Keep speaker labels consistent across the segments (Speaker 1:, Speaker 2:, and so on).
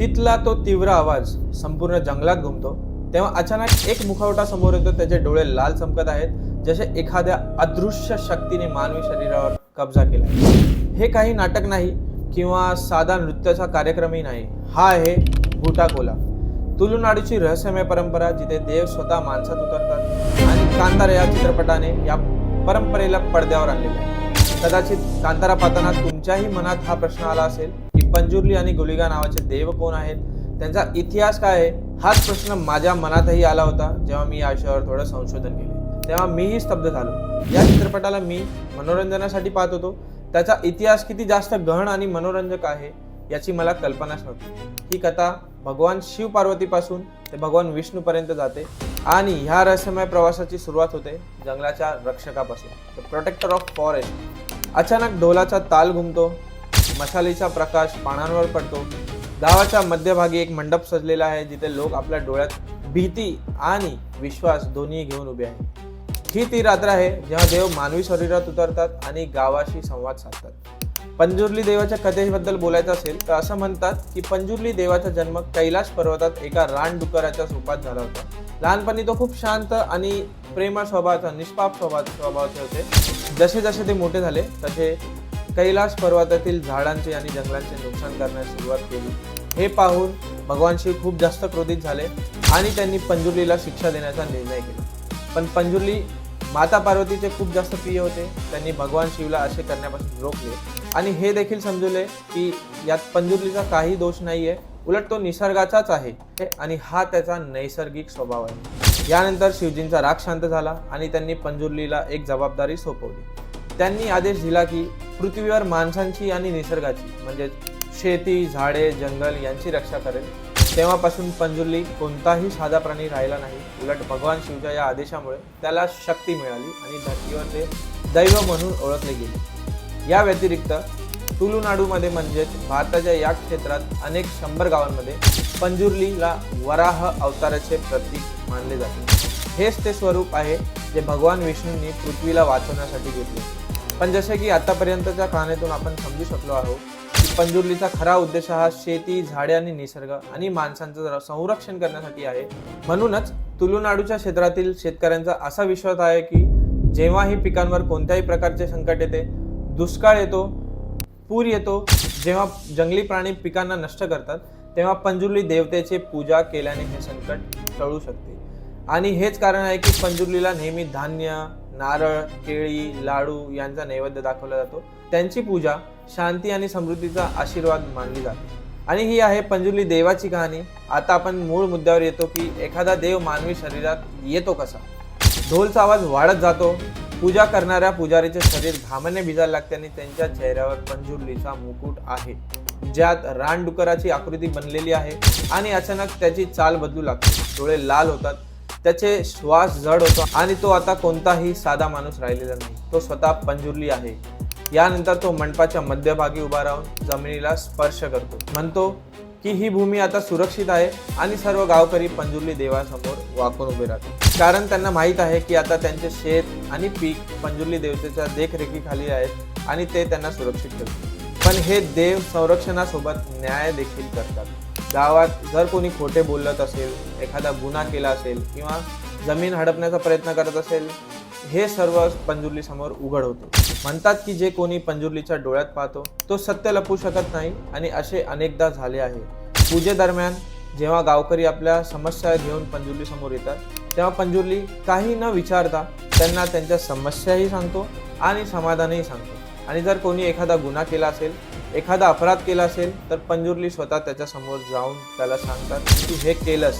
Speaker 1: तिथला तो तीव्र आवाज संपूर्ण जंगलात घुमतो. तेव्हा अचानक एक मुखवटा समोर येतो त्याचे डोळे लाल चमकत आहेत जसे एखाद्या अदृश्य शक्तीने मानवी शरीरावर कब्जा केला हे काही नाटक नाही किंवा साधा नृत्याचा कार्यक्रमही नाही. हा आहे भूटाकोला तुलुनाडूची रहस्यमय परंपरा जिथे देव स्वतः माणसात उतरतात आणि कांतारा या चित्रपटाने या परंपरेला पडद्यावर आणलेले आहे. कदाचित कांतारा पाहताना तुमच्याही मनात हा प्रश्न आला असेल पंजुर्ली आणि गुलिगा नावाचे देव कोण आहेत? त्यांचा इतिहास काय आहे? हाच प्रश्न माझ्या मनातही आला होता जेव्हा मी या विषयावर थोडं संशोधन केले. तेव्हा मीही स्तब्ध झालो. या चित्रपटाला मी मनोरंजनासाठी पाहत होतो. त्याचा इतिहास किती जास्त गहन आणि मनोरंजक आहे याची मला कल्पनाच नव्हती. ही कथा भगवान शिव पार्वतीपासून ते भगवान विष्णूपर्यंत जाते आणि ह्या रहस्यमय प्रवासाची सुरुवात होते जंगलाच्या रक्षकापासून. द प्रोटेक्टर ऑफ फॉरेस्ट अचानक ढोलाचा ताल घुमतो. मशालीचा प्रकाश पानांवर पडतो. गावाच्या मध्यभागी एक मंडप सजलेला आहे जिथे लोक आपल्या डोळ्यात भीती आणि विश्वास दोन्ही घेऊन उभे आहेत. ही ती रात्र आहे जेव्हा देव मानवी शरीरात उतरतात आणि गावाशी संवाद साधतात. पंजुर्ली देवाच्या कथेबद्दल बोलायचं असेल तर असं म्हणतात की पंजुर्ली देवाचा जन्म कैलाश पर्वतात एका रानडुकराच्या स्वरूपात झाला होता. लहानपणी तो खूप शांत आणि प्रेमळ स्वभावाचा निष्पाप स्वभाव स्वभावाचे होते. जसे जसे ते मोठे झाले तसे कैलाश पर्वतातील झाडांचे आणि जंगलांचे नुकसान करण्यास सुरुवात केली. हे पाहून भगवान शिव खूप जास्त क्रोधित झाले आणि त्यांनी पंजुर्लीला शिक्षा देण्याचा निर्णय केला. पण पंजुर्ली माता पार्वतीचे खूप जास्त प्रिय होते. त्यांनी भगवान शिवला असे करण्यापासून रोखले. आणि हे देखील समजले की यात पंजुर्लीचा काही दोष नाही आहे उलट तो निसर्गाचाच आहे. हे- आणि हा त्याचा नैसर्गिक स्वभाव आहे. यानंतर शिवजींचा राग शांत झाला आणि त्यांनी पंजुर्लीला एक जबाबदारी सोपवली. त्यांनी आदेश दिला की पृथ्वीवर माणसांची आणि निसर्गाची म्हणजे शेती झाडे जंगल यांची रक्षा करेल. तेव्हापासून पंजुर्ली कोणताही साधा प्राणी राहिला नाही. उलट भगवान शिवच्या या आदेशामुळे त्याला शक्ती मिळाली आणि धरतीवर ते दैव म्हणून ओळखले गेले. या व्यतिरिक्त तुलुनाडूमध्ये म्हणजेच भारताच्या या क्षेत्रात अनेक शंभर गावांमध्ये पंजुर्लीला वराह अवताराचे प्रतीक मानले जाते. हेच ते स्वरूप आहे जे भगवान विष्णूंनी पृथ्वीला वाचवण्यासाठी घेतले. पण जसे की आतापर्यंतच्या कहाणीतून आपण समजू शकलो आहोत की पंजुर्लीचा खरा उद्देश हा शेती झाडे आणि निसर्ग आणि माणसांचं संरक्षण करण्यासाठी आहे. म्हणूनच तुलुनाडूच्या क्षेत्रातील शेतकऱ्यांचा असा विश्वास आहे की जेव्हाही पिकांवर कोणत्याही प्रकारचे संकट येते दुष्काळ येतो पूर येतो जेव्हा जंगली प्राणी पिकांना नष्ट करतात तेव्हा पंजुर्ली देवतेची पूजा केल्याने हे संकट टळू शकते. आणि हेच कारण आहे की पंजुर्लीला नेहमी धान्य नारळ केळी लाडू यांचा नैवेद्य दाखवला जातो. त्यांची पूजा शांती आणि समृद्धीचा आशीर्वाद मानली जाते. आणि ही आहे पंजुर्ली देवाची कहाणी. आता आपण मूळ मुद्द्यावर येतो की एखादा देव मानवी शरीरात येतो कसा? ढोलचा आवाज वाढत जातो. पूजा करणाऱ्या पुजारीचे शरीर घामाने भिजायला लागते आणि त्यांच्या चेहऱ्यावर पंजुर्लीचा मुकुट आहे. ज्यात रानडुकराची आकृती बनलेली आहे आणि अचानक त्याची चाल बदलू लागते. डोळे लाल होतात. त्याचे श्वास जड होतो आणि तो आता कोणताही साधा माणूस राहिलेला नाही. तो स्वतः पंजुर्ली आहे. यानंतर तो मंडपाच्या मध्यभागी उभा राहून जमिनीला स्पर्श करतो. म्हणतो की ही भूमी आता सुरक्षित आहे आणि सर्व गावकरी पंजुर्ली देवासमोर वाकून उभे राहतात. कारण त्यांना माहीत आहे की आता त्यांचे शेत आणि पीक पंजुर्ली देवतेच्या देखरेखीखाली आहेत आणि ते त्यांना सुरक्षित करतात. पण हे देव संरक्षणासोबत न्याय देखील करतात. गावात जर कोणी खोटे बोलत असेल एखादा गुन्हा केला असेल किंवा जमीन हडपण्याचा प्रयत्न करत असेल हे सर्व पंजुर्ली समोर उघड होते. म्हणतात की जे कोणी पंजुर्लीच्या डोळ्यात पाहतो तो सत्य लपू शकत नाही आणि असे अनेकदा झाले आहे. पूजेदरम्यान जेव्हा गावकरी आपल्या समस्या घेऊन पंजुर्ली समोर येतात तेव्हा पंजुर्ली काही न विचारता त्यांना त्यांच्या समस्याही सांगतो आणि समाधानही सांगतो. आणि जर कोणी एखादा गुन्हा केला असेल एखादा अपराध केला असेल तर पंजुर्ली स्वतः त्याच्यासमोर जाऊन त्याला सांगतात की हे केलंस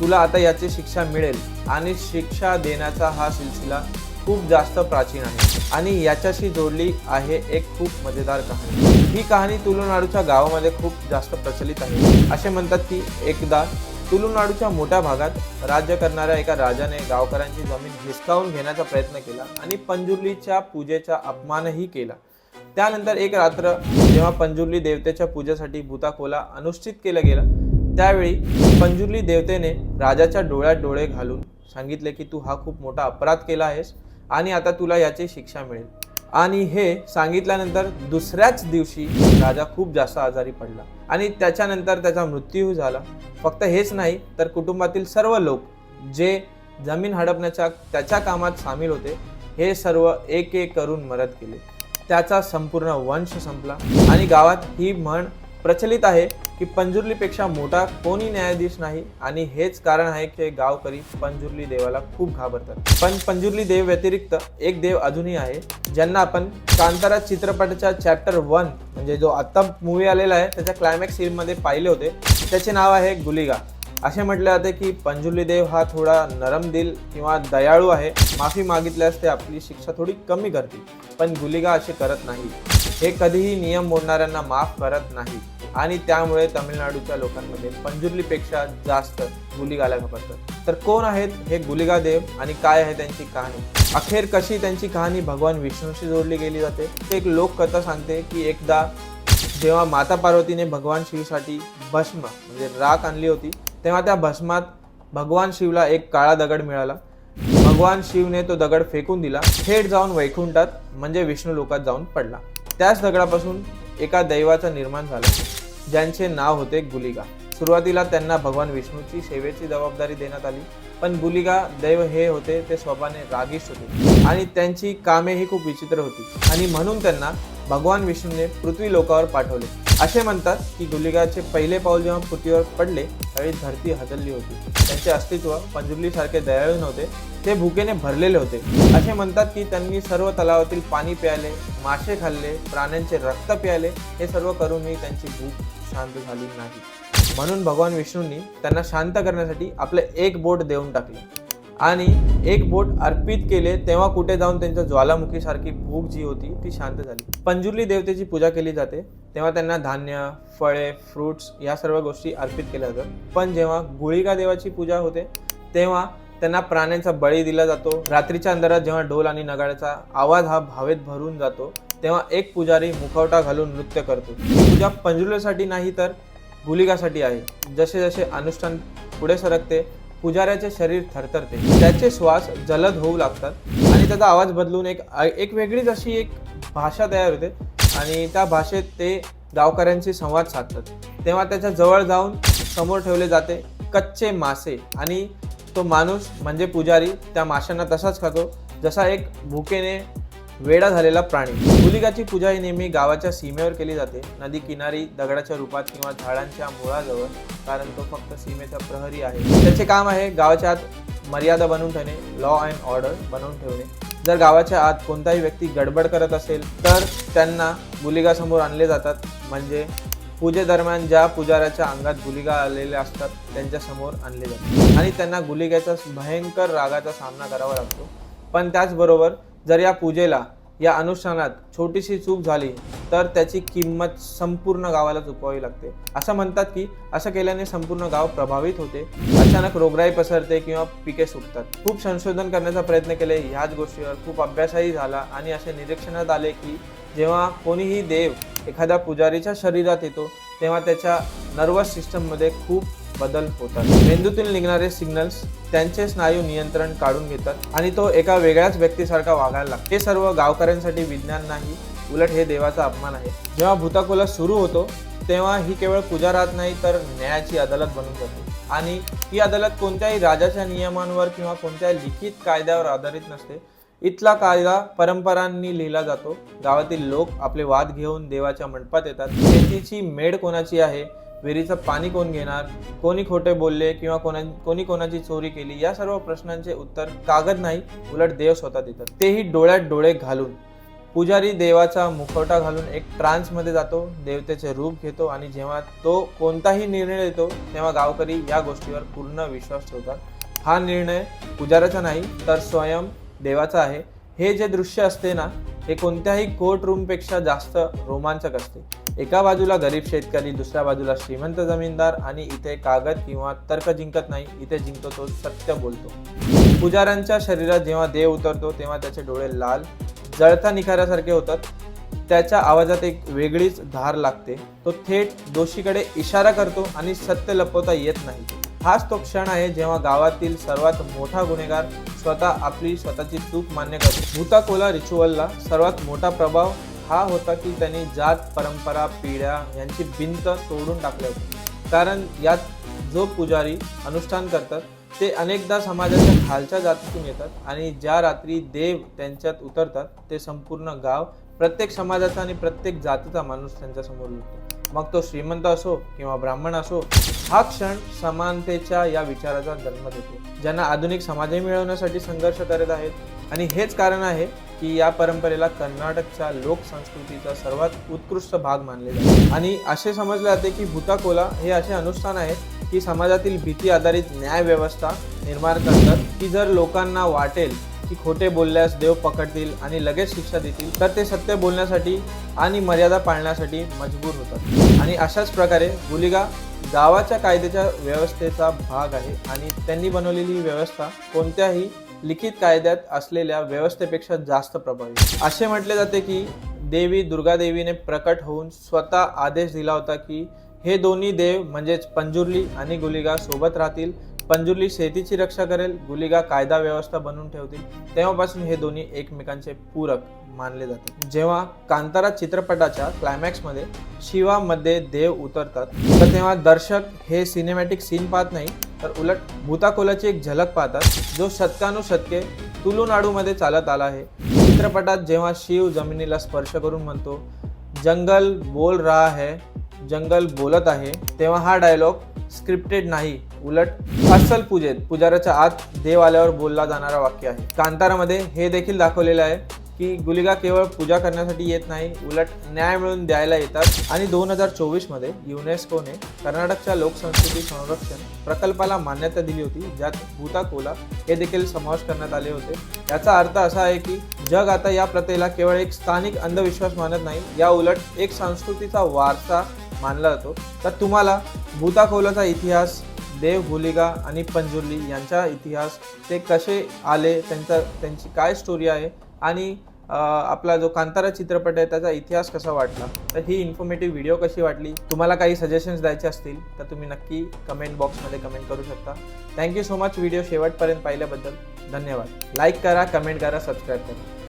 Speaker 1: तुला आता याची शिक्षा मिळेल. आणि शिक्षा देण्याचा हा सिलसिला खूप जास्त प्राचीन आहे आणि याच्याशी जोडली आहे एक खूप मजेदार कहाणी. ही कहाणी तुलुनाडूच्या गावामध्ये खूप जास्त प्रचलित आहे. असे म्हणतात की एकदा तुलुनाडूच्या मोठ्या भागात राज्य करणाऱ्या एका राजाने गावकऱ्यांची जमीन हिसकावून घेण्याचा प्रयत्न केला आणि पंजुर्लीच्या पूजेचा अपमानही केला. त्यानंतर एक रात्र जेव्हा पंजुर्ली देवतेच्या पूजेसाठी भूताखोला अनुष्ठित केलं गेलं त्यावेळी पंजुर्ली देवतेने राजाच्या डोळ्यात डोळे घालून सांगितले की तू हा खूप मोठा अपराध केला आहेस आणि आता तुला याची शिक्षा मिळेल. आणि हे सांगितल्यानंतर दुसऱ्याच दिवशी राजा खूप जास्त आजारी पडला आणि त्याच्यानंतर त्याचा मृत्यू झाला. फक्त हेच नाही तर कुटुंबातील सर्व लोक जे जमीन हडपण्याच्या त्याच्या कामात सामील होते हे सर्व एक एक करून मदत केले. त्याचा संपूर्ण वंश संपला. आणि गावात ही म्हण प्रचलित आहे की पंजुर्लीपेक्षा मोठा कोणी न्यायाधीश नाही. आणि हेच कारण आहे की गावकरी पंजुर्ली देवाला खूप घाबरतात. पण पंजुर्ली देव व्यतिरिक्त एक देव अजूनही आहे ज्यांना आपण कांतारा चित्रपटाच्या चॅप्टर वन म्हणजे जो आत्ता मूवी आलेला आहे त्याच्या क्लायमॅक्स सीनमध्ये पाहिले होते. त्याचे नाव आहे गुलिगा. असे म्हटले जाते की पंजुली देव हा थोडा नरम दिल किंवा दयाळू आहे. माफी मागितल्यास ते आपली शिक्षा थोडी कमी करतील पण गुलिगा असे करत नाही. हे कधीही नियम मोडणाऱ्यांना माफ करत नाही. आणि त्यामुळे तामिळनाडूच्या लोकांमध्ये पंजुर्लीपेक्षा जास्त गुलिगाला घाबरतात. तर कोण आहेत हे गुलिगा देव आणि काय आहे त्यांची कहाणी? अखेर कशी त्यांची कहाणी भगवान विष्णूशी जोडली गेली जाते? ते एक लोककथा सांगते की एकदा जेव्हा माता पार्वतीने भगवान शिवसाठी भस्म म्हणजे राख आणली होती तेव्हा त्या भस्मात भगवान शिवला एक काळा दगड मिळाला. भगवान शिवने तो दगड फेकून दिला. थेट जाऊन वैकुंठात म्हणजे विष्णू लोकात जाऊन पडला. त्याच दगडापासून एका दैवाचं निर्माण झालं. ज्यांचे नाव होते गुलिगा. सुरुवातीला त्यांना भगवान विष्णूची सेवेची जबाबदारी देण्यात आली. पण गुलिगा दैव हे होते ते स्वभाने रागीश होते. आणि त्यांची कामे ही खूप विचित्र होती. आणि म्हणून त्यांना भगवान विष्णूने पृथ्वी लोकावर पाठवले. असे म्हणतात की गुलिगाचे पहिले पाऊल जेव्हा पृथ्वीवर पडले त्यावेळी धरती हदलली होती. त्यांचे अस्तित्व पंजुर्लीसारखे दयाळू नव्हते ते भुकेने भरलेले होते. असे म्हणतात की त्यांनी सर्व तलावातील पाणी प्यायले मासे खाल्ले प्राण्यांचे रक्त प्यायले हे सर्व करूनही त्यांची भूक शांत झाली नाही. म्हणून भगवान विष्णूंनी त्यांना शांत करण्यासाठी आपले एक बोट देऊन टाकले. आणि एक बोट अर्पित केले तेव्हा कुठे जाऊन त्यांच्या ज्वालामुखीसारखी भूक जी होती ती शांत झाली. पंजुर्ली देवतेची पूजा केली जाते तेव्हा त्यांना धान्य फळे फ्रुट्स या सर्व गोष्टी अर्पित केल्या जातात. पण जेव्हा गुळिका देवाची पूजा होते तेव्हा त्यांना प्राण्यांचा बळी दिला जातो. रात्रीच्या अंधारात जेव्हा ढोल आणि नगाड्याचा आवाज हा भावेत भरून जातो तेव्हा एक पुजारी मुखवटा घालून नृत्य करतो. पूजा पंजुर्लीसाठी नाही तर गुलिकासाठी आहे. जसे जसे अनुष्ठान पुढे सरकते पुजाऱ्याचे शरीर थरथरते. त्याचे श्वास जलद होऊ लागतात आणि त्याचा आवाज बदलून एक एक वेगळीच अशी एक भाषा तयार होते आणि त्या भाषेत ते गावकऱ्यांशी संवाद साधतात. तेव्हा त्याच्याजवळ जाऊन समोर ठेवले जाते कच्चे मासे. आणि तो माणूस म्हणजे पुजारी त्या माशांना तसाच खातो. जसा एक भुकेने वेडा झालेला प्राणी. गुलिकाची पूजा ही नेहमी गावाच्या सीमेवर केली जाते. नदी किनारी दगडाच्या रूपात किंवा झाडांच्या मुळाजवळ कारण तो फक्त सीमेचा प्रहरी आहे. त्याचे काम आहे गावाच्या आत मर्यादा बनवून ठेवणे लॉ अँड ऑर्डर बनवून ठेवणे. जर गावाच्या आत कोणताही व्यक्ती गडबड करत असेल तर त्यांना गुलिगासमोर आणले जातात. म्हणजे पूजेदरम्यान ज्या पुजाऱ्याच्या अंगात गुलिगा आलेल्या असतात त्यांच्यासमोर आणले जातात. आणि त्यांना गुलिग्याचा भयंकर रागाचा सामना करावा लागतो. पण त्याचबरोबर जर या पूजेला या अनुष्ठानात छोटीशी चूक झाली तर त्याची किंमत संपूर्ण गावाला चुकवावी लागते. असं म्हणतात की असं केल्याने संपूर्ण गाव प्रभावित होते. अचानक रोगराई पसरते किंवा पिके सुकतात खूप संशोधन करण्याचा प्रयत्न केले ह्याच गोष्टीवर खूप अभ्यासही झाला आणि असे निरीक्षणात आले की जेव्हा कोणीही देव एखाद्या पुजारीच्या शरीरात येतो तेव्हा त्याच्या नर्वस सिस्टममध्ये खूप बदल होतात. मेंदूतून निघणारे सिग्नल्स त्यांचे स्नायू नियंत्रण काढून घेतात आणि तो एका वेगळ्याच व्यक्तीसारखा वागायला लागतो. हे सर्व गावकऱ्यांसाठी विज्ञान नाही उलट हे देवाचा अपमान आहे. जेव्हा भूताकोला सुरू होतो तेव्हा ही केवळ पूजा राहत नाही तर न्यायाची अदालत बनून जाते. आणि ही अदालत कोणत्याही राजाच्या नियमांवर किंवा कोणत्याही लिखित कायद्यावर आधारित नसते. इथला कायदा परंपरांनी लिहिला जातो. गावातील लोक आपले वाद घेऊन देवाच्या मंडपात येतात. शेतीची मेड कोणाची आहे? विहिरीचं पाणी कोण घेणार? कोणी खोटे बोलले किंवा कोणा कोणी कोणाची चोरी केली? या सर्व प्रश्नांचे उत्तर कागद नाही उलट देव स्वतः देतात. तेही डोळ्यात डोळे घालून. पुजारी देवाचा मुखवटा घालून एक ट्रान्समध्ये जातो देवतेचे रूप घेतो आणि जेव्हा तो कोणताही निर्णय देतो तेव्हा गावकरी या गोष्टीवर पूर्ण विश्वास ठेवतात. हा निर्णय पुजाऱ्याचा नाही तर स्वयं देवाचा आहे. हे जे दृश्य असते ना हे कोणत्याही कोर्ट रूमपेक्षा जास्त रोमांचक असते. एका बाजूला गरीब शेतकरी दुसऱ्या बाजूला श्रीमंत जमीनदार आणि इथे कागद किंवा तर्क जिंकत नाही इथे जिंकतो तो सत्य बोलतो. पुजाऱ्यांच्या शरीरात जेव्हा देव उतरतो तेव्हा त्याचे डोळे लाल जळता निखाऱ्यासारखे होतात. त्याच्या आवाजात एक वेगळीच धार लागते. तो थेट दोषीकडे इशारा करतो आणि सत्य लपवता येत नाही. हाच तो क्षण आहे जेव्हा गावातील सर्वात मोठा गुन्हेगार स्वतः आपली स्वतःची चूक मान्य करतो. भूताकोला रिच्युअलला सर्वात मोठा प्रभाव हा होता की त्यांनी जात परंपरा पिढ्या यांची भिंत तोडून टाकले होते. कारण यात जो पुजारी अनुष्ठान करतात ते अनेकदा समाजाच्या खालच्या जातीतून येतात आणि ज्या रात्री देव त्यांच्यात उतरतात ते संपूर्ण गाव प्रत्येक समाजाचा आणि प्रत्येक जातीचा माणूस त्यांच्यासमोर उठतो मग तो श्रीमंत असो किंवा ब्राह्मण असो हा क्षण समानतेच्या या विचाराचा जन्म देतो. ज्यांना आधुनिक समाजही मिळवण्यासाठी संघर्ष करत आहेत. आणि हेच कारण आहे की या परंपरेला कर्नाटकच्या लोकसंस्कृतीचा सर्वात उत्कृष्ट भाग मानले जाते. आणि असे समजले जाते की भूताकोला हे असे अनुष्ठान आहे की समाजातील भीती आधारित न्याय व्यवस्था निर्माण करतात की जर लोकांना वाटेल की खोटे बोलल्यास देव पकडतील आणि लगेच शिक्षा देतील तर ते सत्य बोलण्यासाठी आणि मर्यादा पाळण्यासाठी मजबूर होतात. आणि अशाच प्रकारे गुलिगा गावाच्या कायद्याच्या व्यवस्थेचा भाग आहे आणि त्यांनी बनवलेली ही व्यवस्था कोणत्याही लिखित कायद्यात असलेल्या व्यवस्थेपेक्षा जास्त प्रभावी. असे म्हटले जाते की देवी दुर्गादेवीने प्रकट होऊन स्वतः आदेश दिला होता की हे दोन्ही देव म्हणजेच पंजुर्ली आणि गुलिगा सोबत राहतील पंजुर्ली शेतीची रक्षा करेल गुलिगा कायदा व्यवस्था बनवून ठेवतील. तेव्हापासून हे दोन्ही एकमेकांचे पूरक मानले जातात. जेव्हा कांतारा चित्रपटाच्या क्लायमॅक्समध्ये शिवामध्ये देव उतरतात तर तेव्हा दर्शक हे सिनेमॅटिक सीन पाहत नाही तर उलट भूताकोलाची एक झलक पाहतात जो शतकानुशतके तुलुनाडूमध्ये चालत आला आहे. चित्रपटात जेव्हा शिव जमिनीला स्पर्श करून म्हणतो जंगल बोल रहा है जंगल बोलत आहे तेव्हा हा डायलॉग स्क्रिप्टेड नाही. उलट अस्सल पूजेत पुजाऱ्याच्या आत देव आल्यावर बोलला जाणारा वाक्य आहे. कांतारामध्ये हे देखील दाखवलेलं आहे की गुलिगा केवळ पूजा करण्यासाठी येत नाही उलट न्याय मिळवून द्यायला येतात. आणि दोन हजार चोवीसमध्ये युनेस्कोने कर्नाटकच्या लोकसंस्कृती संरक्षण प्रकल्पाला मान्यता दिली होती ज्यात भूताकोला हे देखील समावेश करण्यात आले होते. याचा अर्थ असा आहे की जग आता या प्रथेला केवळ एक स्थानिक अंधविश्वास मानत नाही या उलट एक संस्कृतीचा वारसा मानला जातो. तर तुम्हाला भूताकोलाचा इतिहास देव आणि पंजुर्ली यांचा इतिहास ते कसे आले त्यांचा त्यांची काय स्टोरी आहे आणि आपला जो कांतारा चित्रपट आहे त्याचा इतिहास कसा वाटला? तर ही इन्फॉर्मेटिव्ह व्हिडिओ कशी वाटली? तुम्हाला काही सजेशन्स द्यायचे असतील तर तुम्ही नक्की कमेंट बॉक्समध्ये कमेंट करू शकता. थँक्यू सो मच व्हिडिओ शेवटपर्यंत पाहिल्याबद्दल. धन्यवाद. लाईक करा कमेंट करा सबस्क्राईब करा.